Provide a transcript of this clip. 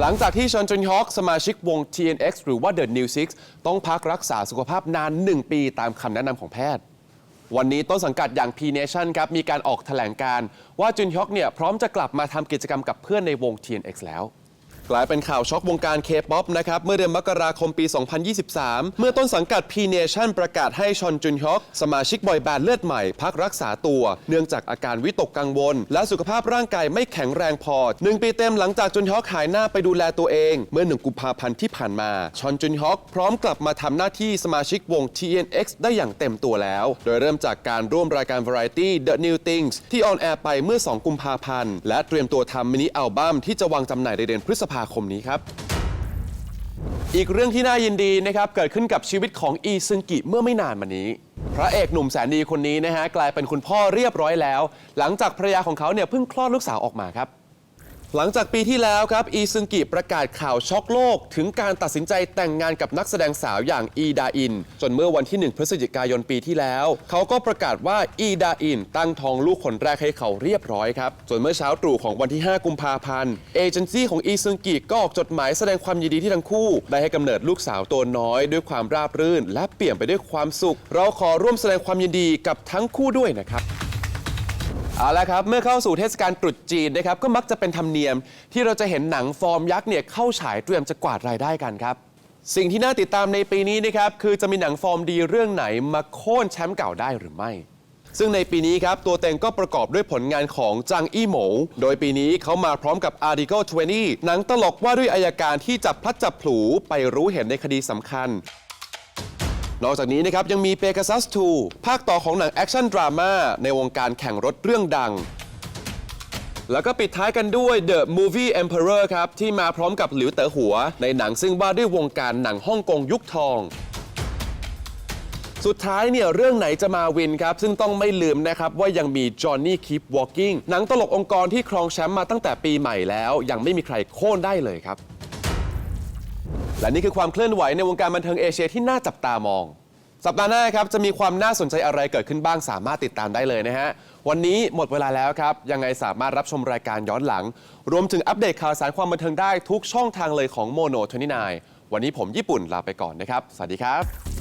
หลังจากที่ชอนจุนฮอกสมาชิกวง TNX หรือว่า The New Six ต้องพักรักษาสุขภาพนาน 1 ปีตามคำแนะนำของแพทย์ วันนี้ต้นสังกัดอย่าง P Nation ครับ มีการออกแถลงการ์ว่าจุนฮอกเนี่ยพร้อมจะกลับมาทำกิจกรรมกับเพื่อนในวง TNX แล้ว กลายเป็นข่าวช็อกวงการ K-POP นะครับ เมื่อเดือนมกราคมปี 2023 เมื่อต้นสังกัด P Nation ประกาศให้ชอนจุนฮอก สมาชิกบอยแบนด์เลือดใหม่ พักรักษาตัว เนื่องจากอาการวิตกกังวล และสุขภาพร่างกายไม่แข็งแรงพอหนึ่งปีเต็มหลังจากจุนฮอกหายหน้าไปดูแลตัวเอง เมื่อหนึ่งกุมภาพันธ์ที่ผ่านมาชอนจุนฮอกพร้อมกลับมาทำหน้าที่สมาชิกวง TNX ได้อย่างเต็มตัวแล้ว โดยเริ่มจากการร่วมรายการ Variety The New Things ที่ออนแอร์ไปเมื่อ 2 กุมภาพันธ์และเตรียมตัวทำมินิอัลบั้มที่จะวางจำหน่ายในเดือนพฤษภาภาคมนี้ครับ อีกเรื่องที่น่ายินดีนะครับ เกิดขึ้นกับชีวิตของอีซึงกิเมื่อไม่นานมานี้ พระเอกหนุ่มแสนดีคนนี้นะฮะกลายเป็นคุณพ่อเรียบร้อยแล้ว หลังจากภรรยาของเขาเนี่ยเพิ่งคลอดลูกสาวออกมาครับ หลังจากปีที่แล้วครับ อีซึงกิประกาศข่าวช็อกโลก ถึงการตัดสินใจแต่งงานกับนักแสดงสาวอย่างอีดาอิน จนเมื่อวันที่ 1 พฤศจิกายนปีที่แล้ว เขาก็ประกาศว่าอีดาอิน ตั้งท้องลูกคนแรกให้เขาเรียบร้อยครับ ส่วนเมื่อเช้าตรู่ของวันที่ 5 กุมภาพันธ์เอเจนซี่ของอีซึงกิก็ออกจดหมายแสดงความยินดีที่ทั้งคู่ ได้ให้กำเนิดลูกสาวตัวน้อย ด้วยความราบรื่น และเปลี่ยมไปด้วยความสุข เราขอร่วมแสดงความยินดีกับทั้งคู่ด้วยนะครับ เอาละครับ เมื่อเข้าสู่เทศกาลตรุษจีนนะครับก็มักจะเป็นธรรมเนียม ที่เราจะเห็นหนังฟอร์มยักษ์เนี่ยเข้าฉายเตรียมจะกวาดรายได้กันครับ สิ่งที่น่าติดตามในปีนี้นะครับคือจะมีหนังฟอร์มดีเรื่องไหนมาโค่นแชมป์เก่าได้หรือไม่ ซึ่งในปีนี้ครับตัวเต็งก็ประกอบด้วยผลงานของจางอี้หมู โดยปีนี้เขามาพร้อมกับ Article 20 หนังตลกว่าด้วยอายการที่จับพลัดจับผลูไปรู้เห็นในคดีสำคัญ นอกจากนี้นะครับยังมี Pegasus 2 ภาคต่อของหนังแอคชั่นดราม่าในวงการแข่งรถเรื่องดัง แล้วก็ปิดท้ายกันด้วย The Movie Emperor ครับ ที่มาพร้อมกับหลิวเต๋อหัว ในหนังซึ่งว่าด้วยวงการหนังฮ่องกงยุคทอง สุดท้ายเนี่ยเรื่องไหนจะมาวินครับ ซึ่งต้องไม่ลืมนะครับ ว่ายังมี Johnny Keep Walking หนังตลกองค์กรที่ครองแชมป์มาตั้งแต่ปีใหม่แล้ว ยังไม่มีใครโค่นได้เลยครับ และนี่คือความเคลื่อนไหวในวงการบันเทิงเอเชียที่น่าจับตามอง สัปดาห์หน้าครับจะมีความน่าสนใจอะไรเกิดขึ้นบ้างสามารถติดตามได้เลยนะฮะ วันนี้หมดเวลาแล้วครับ ยังไงสามารถรับชมรายการย้อนหลัง รวมถึงอัปเดตข่าวสารความบันเทิงได้ทุกช่องทางเลยของโมโน29วันนี้ผมญี่ปุ่นลาไปก่อนนะครับ สวัสดีครับ